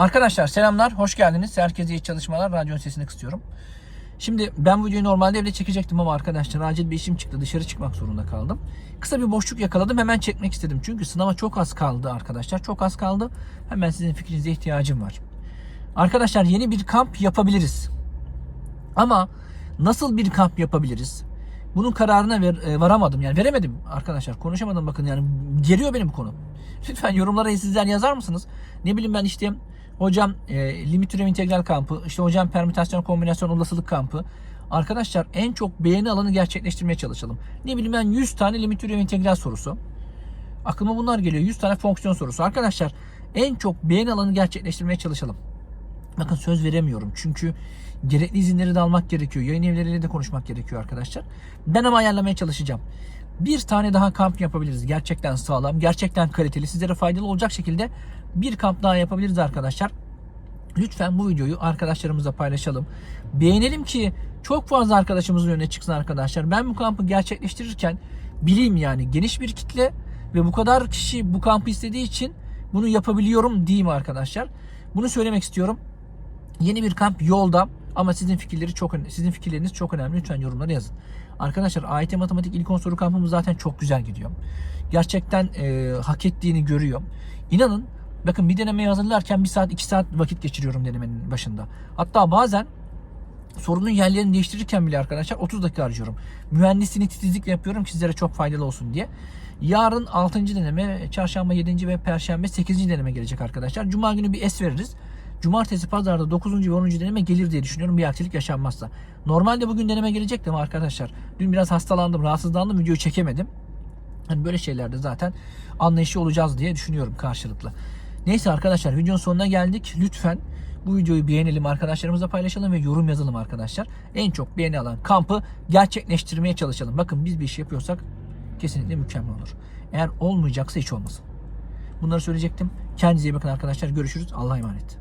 Arkadaşlar selamlar, hoş geldiniz. Herkese iyi çalışmalar. Radyo sesini kısıyorum. Şimdi ben bu videoyu normalde evde çekecektim ama arkadaşlar acil bir işim çıktı. Dışarı çıkmak zorunda kaldım. Kısa bir boşluk yakaladım. Hemen çekmek istedim. Çünkü sınava çok az kaldı arkadaşlar. Çok az kaldı. Hemen sizin fikrinize ihtiyacım var. Arkadaşlar yeni bir kamp yapabiliriz. Ama nasıl bir kamp yapabiliriz? Bunun kararına ver, e, varamadım. Yani veremedim arkadaşlar. Konuşamadım bakın yani geriyor benim konu. Lütfen yorumlara sizler yazar mısınız? Ne bileyim ben işte hocam e, limit türev integral kampı, işte hocam permütasyon kombinasyon olasılık kampı. Arkadaşlar en çok beğeni alanı gerçekleştirmeye çalışalım. Ne bileyim ben 100 tane limit türev integral sorusu. Aklıma bunlar geliyor. 100 tane fonksiyon sorusu. Arkadaşlar en çok beğeni alanı gerçekleştirmeye çalışalım. Bakın söz veremiyorum. Çünkü gerekli izinleri de almak gerekiyor. Yayın evleriyle de konuşmak gerekiyor arkadaşlar. Ben ama ayarlamaya çalışacağım. Bir tane daha kamp yapabiliriz. Gerçekten sağlam, gerçekten kaliteli, sizlere faydalı olacak şekilde bir kamp daha yapabiliriz arkadaşlar. Lütfen bu videoyu arkadaşlarımızla paylaşalım. Beğenelim ki çok fazla arkadaşımızın önüne çıksın arkadaşlar. Ben bu kampı gerçekleştirirken bileyim yani geniş bir kitle ve bu kadar kişi bu kampı istediği için bunu yapabiliyorum diyeyim arkadaşlar. Bunu söylemek istiyorum. Yeni bir kamp yolda ama sizin fikirleri çok. Sizin fikirleriniz çok önemli. Lütfen yorumlara yazın. Arkadaşlar AYT Matematik ilk 10 soru kampımız zaten çok güzel gidiyor. Gerçekten e, hak ettiğini görüyor. İnanın bakın bir deneme hazırlarken bir saat iki saat vakit geçiriyorum denemenin başında. Hatta bazen sorunun yerlerini değiştirirken bile arkadaşlar 30 dakika harcıyorum. Mühendisliğini titizlikle yapıyorum ki sizlere çok faydalı olsun diye. Yarın 6. deneme, çarşamba 7. ve perşembe 8. deneme gelecek arkadaşlar. Cuma günü bir es veririz. Cumartesi pazarda 9. ve 10. deneme gelir diye düşünüyorum bir aksilik yaşanmazsa. Normalde bugün deneme gelecekti ama arkadaşlar dün biraz hastalandım, rahatsızlandım, videoyu çekemedim. Hani böyle şeylerde zaten anlayışlı olacağız diye düşünüyorum karşılıklı. Neyse arkadaşlar videonun sonuna geldik. Lütfen bu videoyu beğenelim, arkadaşlarımızla paylaşalım ve yorum yazalım arkadaşlar. En çok beğeni alan kampı gerçekleştirmeye çalışalım. Bakın biz bir iş yapıyorsak kesinlikle mükemmel olur. Eğer olmayacaksa hiç olmasın. Bunları söyleyecektim. Kendinize iyi bakın arkadaşlar. Görüşürüz. Allah'a emanet.